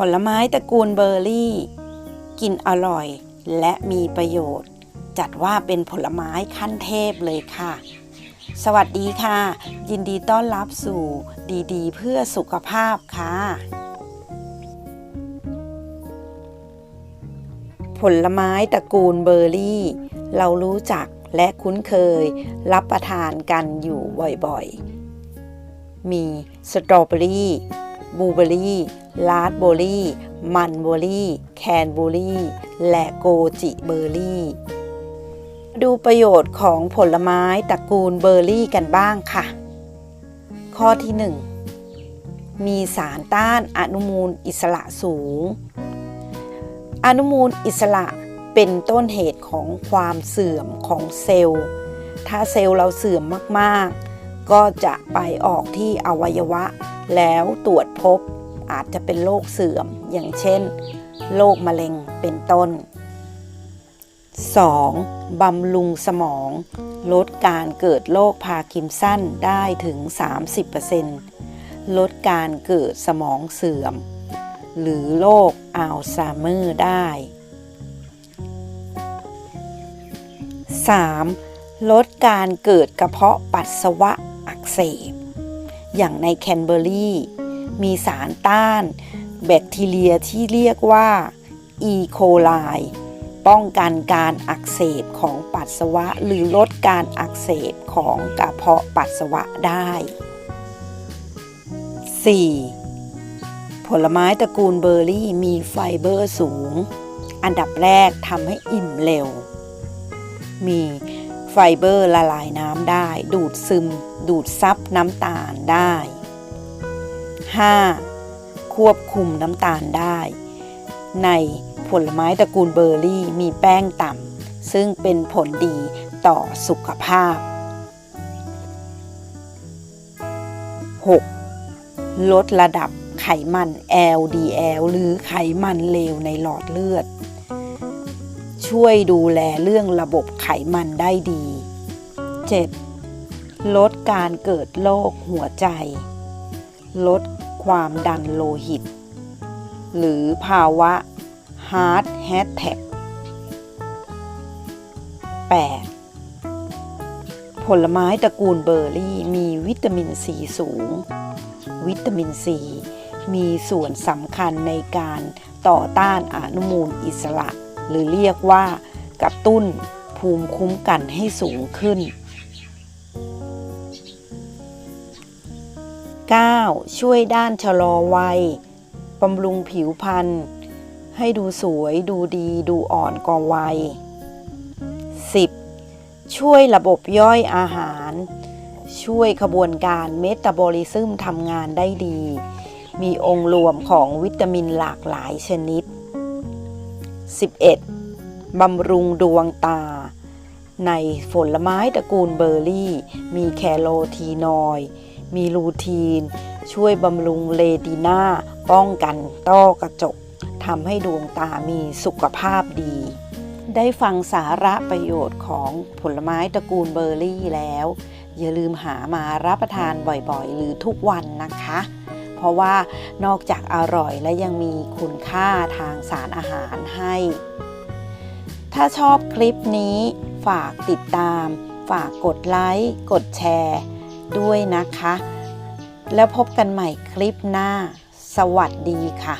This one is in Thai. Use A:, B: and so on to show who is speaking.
A: ผลไม้ตระกูลเบอร์รี่ กินอร่อยและมีประโยชน์ จัดว่าเป็นผลไม้ขั้นเทพเลยค่ะ สวัสดีค่ะ ยินดีต้อนรับสู่ดีๆ เพื่อสุขภาพค่ะ ผลไม้ตระกูลเบอร์รี่ เรารู้จักและคุ้นเคยรับประทานกันอยู่บ่อยๆ มีสตรอเบอรี่บลูเบอรี่ ลาสเบอร์รี่ มันเบอร์รี่ แคนเบอร์รี่ และโกจิเบอร์รี่ ดูประโยชน์ของผลไม้ตระกูลเบอร์รี่กันบ้างค่ะ ข้อที่ 1 มีสารต้านอนุมูลอิสระสูง อนุมูลอิสระเป็นต้นเหตุของความเสื่อมของเซลล์ ถ้าเซลล์เราเสื่อมมากๆ ก็จะไปออกที่อวัยวะ แล้วตรวจพบ อาจจะเป็นโรคเสื่อม อย่างเช่นโรคมะเร็งเป็นต้น 2. บำรุงสมอง ลดการเกิดโรคพาร์กินสันได้ถึง 30%ลดการเกิดสมองเสื่อม หรือโรคอัลไซเมอร์ได้ 3. ลดการเกิดกระเพาะปัสสาวะอักเสบ อย่างในแคนเบอรี่ มีสารต้าน แบคทีเรียที่เรียกว่าอีโคไลป้องกันการอักเสบของปัสสาวะ หรือลดการอักเสบของกระเพาะปัสสาวะได้ 4. ผลไม้ตระกูลเบอร์รี่มีไฟเบอร์สูง อันดับแรกทำให้อิ่มเร็ว มีไฟเบอร์ละลายน้ำได้ ดูดซึม ดูดซับน้ำตาลได้ 5. ควบคุมน้ำตาลได้ ในผลไม้ตระกูลเบอร์รี่มีแป้งต่ำซึ่งเป็นผลดีต่อสุขภาพ 6. ลดระดับไขมัน LDL หรือไขมันเลวในหลอดเลือด ช่วยดูแลเรื่องระบบไขมันได้ดี 7. ลดการเกิดโรคหัวใจ ลด ความดันโลหิต หรือภาวะ Heart Attack 8. ผลไม้ตระกูลเบอร์รี่มีวิตามินซีสูง วิตามินซีมีส่วนสำคัญในการต่อต้านอนุมูลอิสระ หรือเรียกว่ากระตุ้นภูมิคุ้มกันให้สูงขึ้น 9. ช่วยด้านชะลอวัยบำรุงผิวพรรณให้ดูสวยดูดีดูอ่อนกว่าวัย 10. ช่วยระบบย่อยอาหาร ช่วยขบวนการเมตาบอลิซึมทำงานได้ดี มีองค์รวมของวิตามินหลากหลายชนิด 11. บำรุงดวงตา ในผลไม้ตระกูลเบอร์รี่ มีแคโรทีนอยด์ มีลูทีน ช่วยบำรุงเลติน่าป้องกันต้อกระจกทำให้ดวงตามีสุขภาพดี ได้ฟังสาระประโยชน์ของผลไม้ตระกูลเบอร์รี่แล้ว อย่าลืมหามารับประทานบ่อยๆ หรือทุกวันนะคะ เพราะว่านอกจากอร่อยและยังมีคุณค่าทางสารอาหารให้ ถ้าชอบคลิปนี้ ฝากติดตาม ฝากกดไลค์ กดแชร์ ด้วยนะคะ แล้วพบกันใหม่คลิปหน้า สวัสดีค่ะ